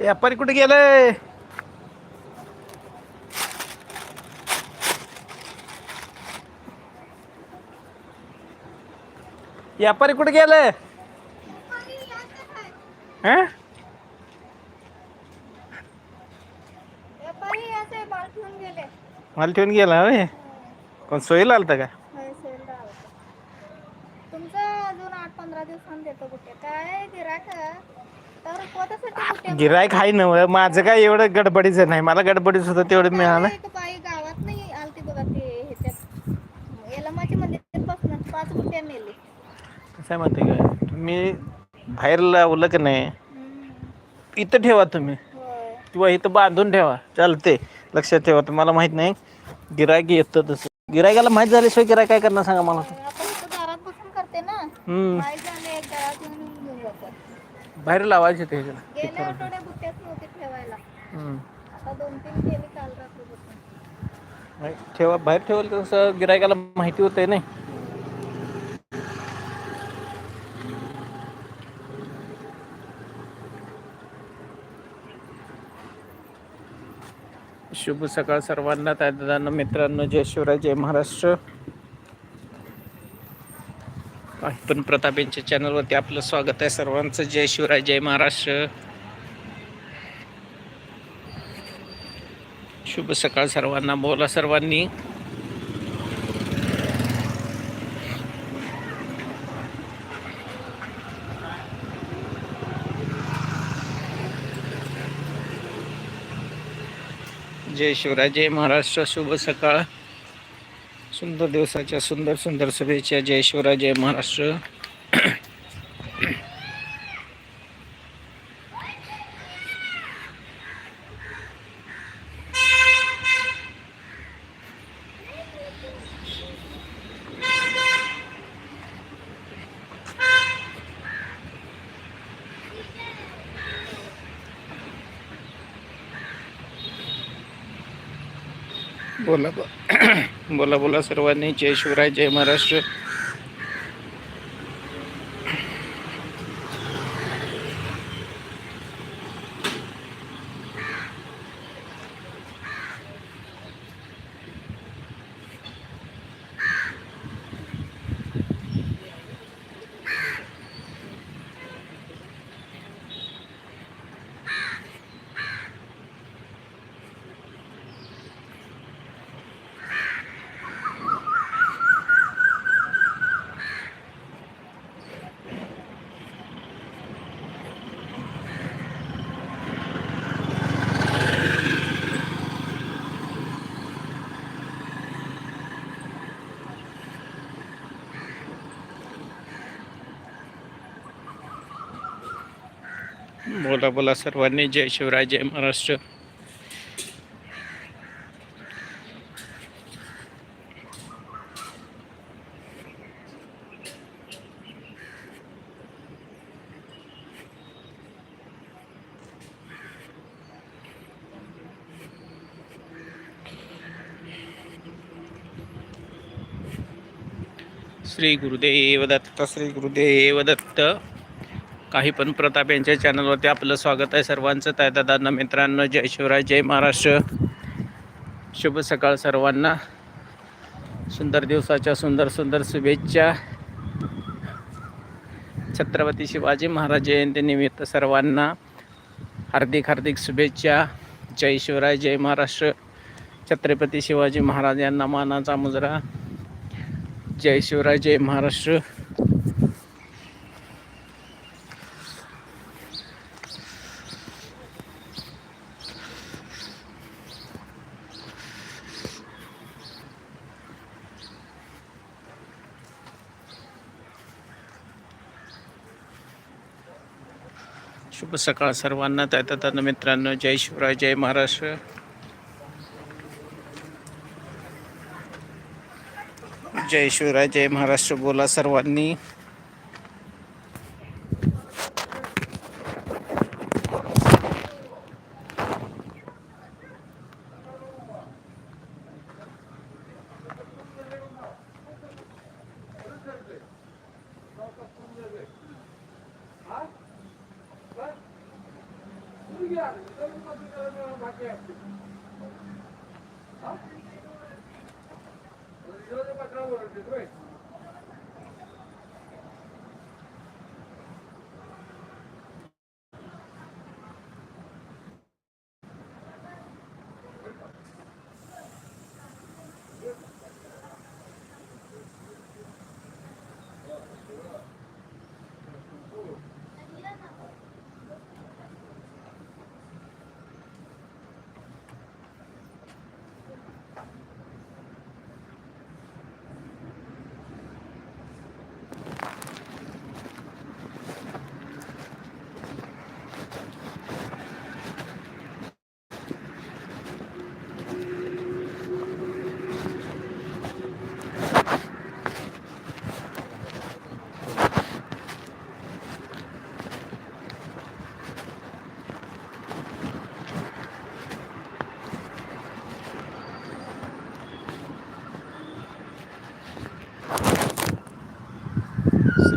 व्यापारी कुठे गेलंय? व्यापारी कुठे गेलंय? हं? माल ठेवून गेले. मला ठेवून गेला होय? कोण सोयीला आलता का. तुमचं अजून आठ पंधरा दिवसांनी देतो कुठे? काय गिराक तर कुठे गिरायक आहे? नव माझं काय एवढं गडबडीचं नाही. मला गडबडीच होतं तेवढं मिळालं. एक बाई गावात नाही आलती बघा ते ह्याच्यात. याला माझी मंदिरपासून पाच गुट्ट्या नेली. कसं आहे माहिती आहे का? तुम्ही बाहेर लावलं का नाही. इथं ठेवा तुम्ही. होय. किंवा इथं बांधून ठेवा. चालते लक्षात ठेवा. तुम्हाला माहीत नाही गिरायक येतं तसं. गिरायकाला माहीत झाल्याशिवाय गिरायक काय करणार सांगा मला. आपण इथं दारात बसून करते ना. हम्म एक दारात येऊन घेऊन जातात बाहेर लावायचे ते ह्याच्याला. गेल्या आठवड्यात गुट्ट्याच नव्हती ठेवायला. हम्म. आता दोन तीन केली काल रात्रीपासून नाही, ठेवा बाहेर ठेवलं तर कसं गिरायकाला माहिती होतंय नाही. शुभ सकाळ सर्वांना दादांना मित्रांनो जय शिवराय जय महाराष्ट्र. पण प्रताप यांच्या चॅनलवरती आपलं स्वागत आहे सर्वांचं. जय शिवराय जय महाराष्ट्र. शुभ सकाळ सर्वांना. बोला सर्वांनी. जय शिवराय जय महाराष्ट्र. शुभ सकाळ. सुंदर दिवसाच्या सुंदर सुंदर शुभेच्छा. जय शिवराय जय महाराष्ट्र. बोला बा. बोला बोला सर्वांनी. जय शिवराय जय महाराष्ट्र. बोला बोला सर्वांनी जय शिवराय जय महाराष्ट्र. श्री गुरुदेव दत्त श्री गुरुदेव दत्त. काही पण प्रताप यांच्या चॅनलवरती आपलं स्वागत आहे सर्वांचं. त्या दादांना मित्रांनो जय शिवराय जय महाराष्ट्र. शुभ सकाळ सर्वांना. सुंदर दिवसाच्या सुंदर सुंदर शुभेच्छा. छत्रपती शिवाजी महाराज जयंतीनिमित्त सर्वांना हार्दिक हार्दिक शुभेच्छा. जय शिवराय जय महाराष्ट्र. छत्रपती शिवाजी महाराज यांना मानाचा मुजरा. जय शिवराय जय महाराष्ट्र. शुभ सकाळ सर्वांना. त्या मित्रांनो जय शिवराय जय महाराष्ट्र. जय शिवराय जय महाराष्ट्र बोला सर्वांनी. Hadi, hadi bakalım.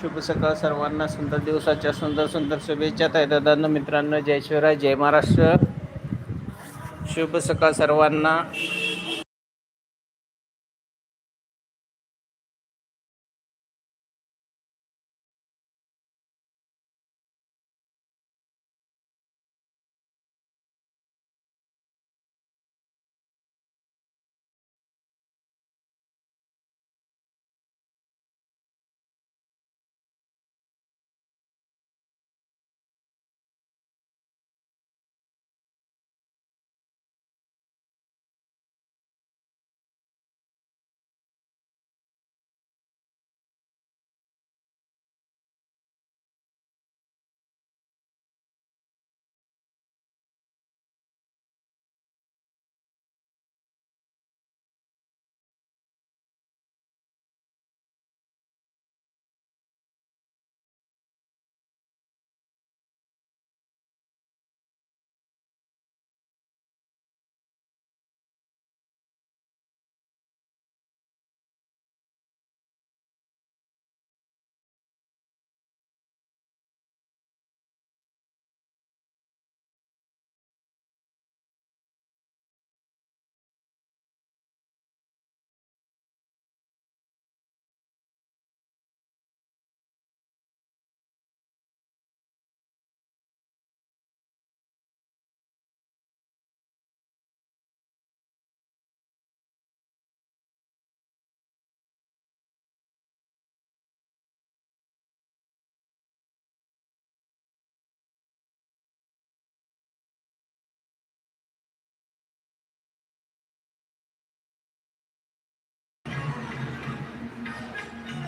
शुभ सकाळ सर्वांना. सुंदर दिवसाच्या सुंदर सुंदर शुभेच्छा ताई दादांना मित्रांनो जय शिवराय जय महाराष्ट्र. शुभ सकाळ सर्वांना.